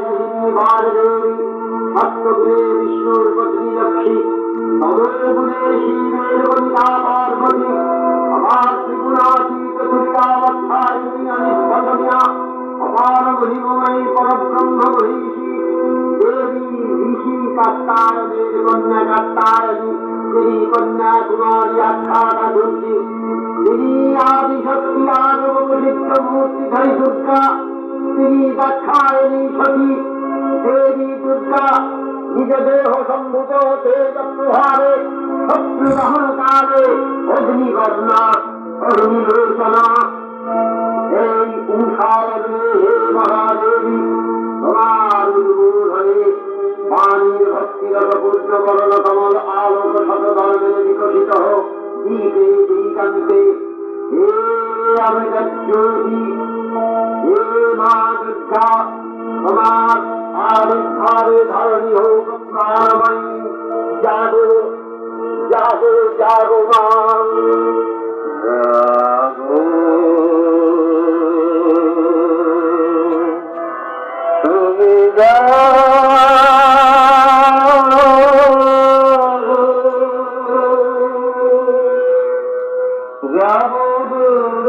গৃহিণী বারদেবী সত্যগুণে বিষ্ণুর পত্নী লক্ষ্মী তদগুণে শিবের বনিতা পার্বতী আমার ত্রিগুণাতীত তুল্যাবস্থায়ী অনিশ্বরণীয়া অপার মহিমময়ী পরব্রহ্ম মহিষী দেবী ঋষি কাত্তারণের কন্যা কাত্তারণী তিনি কন্যা কুমারী আখ্যাতা দুর্গী তিনি আদিশক্তি আনবলিপ্ত মূর্তিধারী দুর্গা তিনি দাক্ষায়ণী সতী দেবী দুর্গা নিজ দেহ সম্ভূত তেজ প্রহারে, শত্রু দহন কালে অগ্নিকর্ণা অগ্নিলোচনা এই উষারগ্নে হে মহাদেবী, তোমার উদ্বোধনে পানির ভক্তিরত পূর্ণকরণ কমল আলোক শতধর্মে বিকশিত হোক। দীপে দিকান্তে অমৃতজ্যোতি হে মা দুর্গা তোমার আবির্ভাবে ধরণী হোক প্রাণময়ী জাগো জাগো জাগো মা তুমি যাব দুর্গা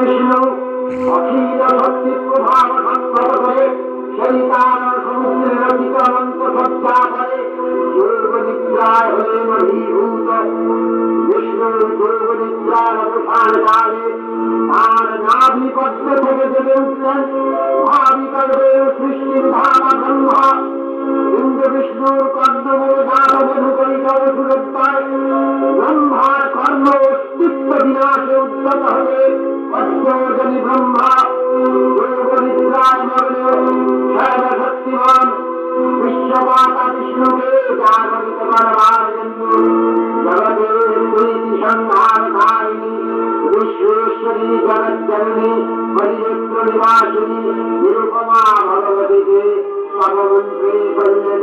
বিষ্ণু অখিল শক্তি প্রভাব করে সেই কারণ সমুদ্রের অনন্ত সজ্জা করে বিষ্ণুর কর্ম অস্তিত্ব উদ্যত হবে পদ্মজনী ব্রহ্মা সর্বশক্তিমান বিশ্বমাতা বিষ্ণুকে জাগরিত করবার জন্য জগতের প্রীতি সংহার কারিণী বিশ্বেশ্বরী জগজ্জননী হরিযত্র নিবাসিনী নিরুপমা ভগবতীকে সর্বমন্ত্রী বললেন